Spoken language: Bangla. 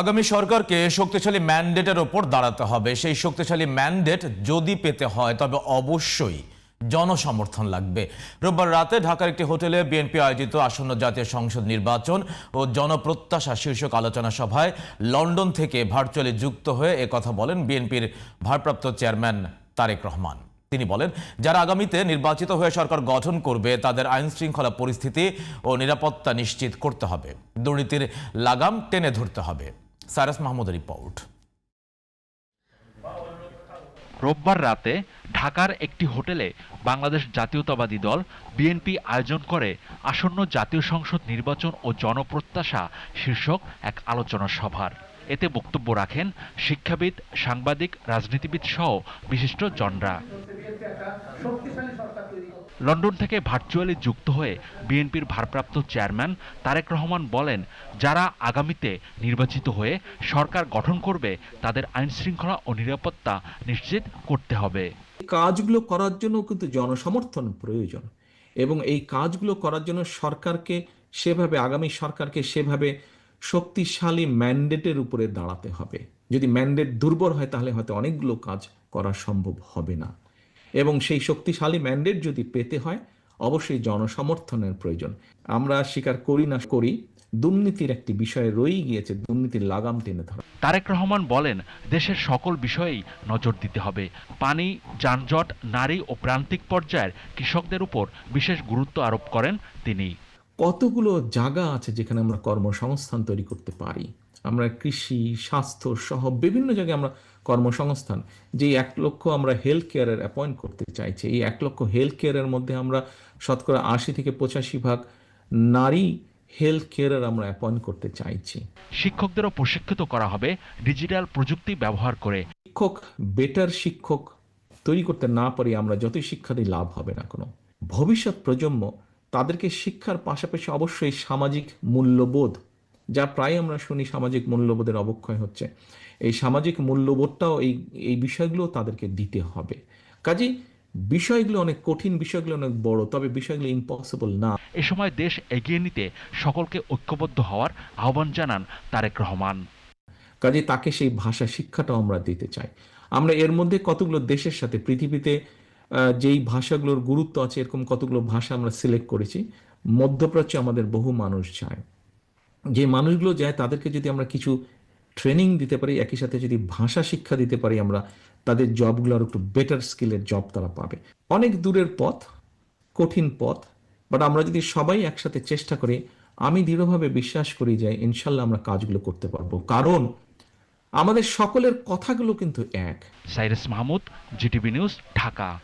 আগামী সরকারকে শক্তিশালী ম্যান্ডেটের ওপর দাঁড়াতে হবে। সেই শক্তিশালী ম্যান্ডেট যদি পেতে হয়, তবে অবশ্যই জনসমর্থন লাগবে। রোববার রাতে ঢাকার একটি হোটেলে বিএনপি আয়োজিত আসন্ন জাতীয় সংসদ নির্বাচন ও জনপ্রত্যাশা শীর্ষক আলোচনা সভায় লন্ডন থেকে ভার্চুয়ালি যুক্ত হয়ে একথা বলেন বিএনপির ভারপ্রাপ্ত চেয়ারম্যান তারেক রহমান। তিনি বলেন, যারা আগামীতে নির্বাচিত হয়ে সরকার গঠন করবে, তাদের আইন শৃঙ্খলা পরিস্থিতি ও নিরাপত্তা নিশ্চিত করতে হবে। দুর্নীতির লাগাম টেনে ধরতে হবে। সারাস মাহমুদের রিপোর্ট। রোববার রাতে ঢাকার একটি হোটেলে বাংলাদেশ জাতীয়তাবাদী দল বিএনপি আয়োজন করে আসন্ন জাতীয় সংসদ নির্বাচন ও জনপ্রত্যাশা শীর্ষক এক আলোচনা সভার। এতে বক্তব্য রাখেন শিক্ষাবিদ সাংবাদিক রাজনীতিবিদ সহ বিশিষ্ট জনরা। লন্ডন থেকে ভার্চুয়ালি যুক্ত হয়ে বিএনপির ভারপ্রাপ্ত চেয়ারম্যান তারেক রহমান বলেন, যারা আগামীতে নির্বাচিত হয়ে সরকার গঠন করবে, তাদের আইন শৃঙ্খলা ও নিরাপত্তা নিশ্চিত করতে হবে। কাজগুলো করার জন্য কিন্তু জনসমর্থন প্রয়োজন এবং এই কাজগুলো করার জন্য সরকারকে সেভাবে, আগামী সরকারকে সেভাবে শক্তিশালী ম্যান্ডেটের উপরে দাঁড়াতে হবে। যদি ম্যান্ডেট দুর্বল হয়, তাহলে হয়তো অনেকগুলো কাজ করা সম্ভব হবে না। এবং সেই শক্তিশালী ম্যান্ডেট যদি পেতে হয়, অবশ্যই জনসমর্থনের প্রয়োজন। আমরা স্বীকার করি না, করি, দুর্নীতির একটি বিষয়ে রয়েই গিয়েছে, দুর্নীতির লাগাম টেনে ধরা। তারেক রহমান বলেন, দেশের সকল বিষয়েই নজর দিতে হবে। পানি, যানজট, নারী ও প্রান্তিক পর্যায়ের কৃষকদের উপর বিশেষ গুরুত্ব আরোপ করেন তিনি। কতগুলো জায়গা আছে যেখানে আমরা কর্মসংস্থান তৈরি করতে পারি? আমরা কৃষি স্বাস্থ্য সহ বিভিন্ন জায়গায় আমরা কর্মসংস্থান। যে এক লক্ষ আমরা হেলথ কেয়ারের অ্যাপয়েন্ট করতে চাইছি এই এক লক্ষ হেলথ কেয়ারের মধ্যে আমরা শতকরা আশি থেকে পঁচাশি ভাগ নারী হেলথ কেয়ারের আমরা অ্যাপয়েন্ট করতে চাইছি। শিক্ষকদেরও প্রশিক্ষিত করা হবে ডিজিটাল প্রযুক্তি ব্যবহার করে। শিক্ষক বেটার শিক্ষক তৈরি করতে না পারি আমরা যতই শিক্ষা দিই লাভ হবে না কোনো। ভবিষ্যৎ প্রজন্ম তাদেরকে শিক্ষার পাশাপাশি অবশ্যই সামাজিক মূল্যবোধ যা প্রায় আমরা শুনি সামাজিক মূল্যবোধের অবক্ষয় হচ্ছে। এই সামাজিক মূল্যবোধটাও এই এই বিষয়গুলো তাদেরকে দিতে হবে। কাজেই বিষয়গুলো অনেক কঠিন বিষয়গুলো অনেক বড় তবে বিষয়গুলো ইম্পসিবল না। এ সময় দেশ এগিয়ে নিতে সকলকে ঐক্যবদ্ধ হওয়ার আহ্বান জানান তারেক রহমান। কাজে তাকে সেই ভাষা শিক্ষাটাও আমরা দিতে চাই। আমরা এর মধ্যে কতগুলো দেশের সাথে পৃথিবীতে যেই ভাষাগুলোর গুরুত্ব আছে, এরকম কতগুলো ভাষা আমরা সিলেক্ট করেছি, মধ্যপ্রাচ্যে আমাদের বহু মানুষ যায় যে মানুষগুলো যায়, তাদেরকে যদি আমরা কিছু ট্রেনিং দিতে পারি, একই সাথে যদি ভাষা শিক্ষা দিতে পারি আমরা, তাদের জবগুলো আর একটু বেটার স্কিলের জব তারা পাবে। অনেক দূরের পথ, কঠিন পথ বাট আমরা যদি সবাই একসাথে চেষ্টা করি, আমি দৃঢ়ভাবে বিশ্বাস করি যে ইনশাল্লাহ আমরা কাজগুলো করতে পারব। কারণ আমাদের সকলের কথাগুলো কিন্তু এক। Cyrus Mahmud GTV news Dhaka.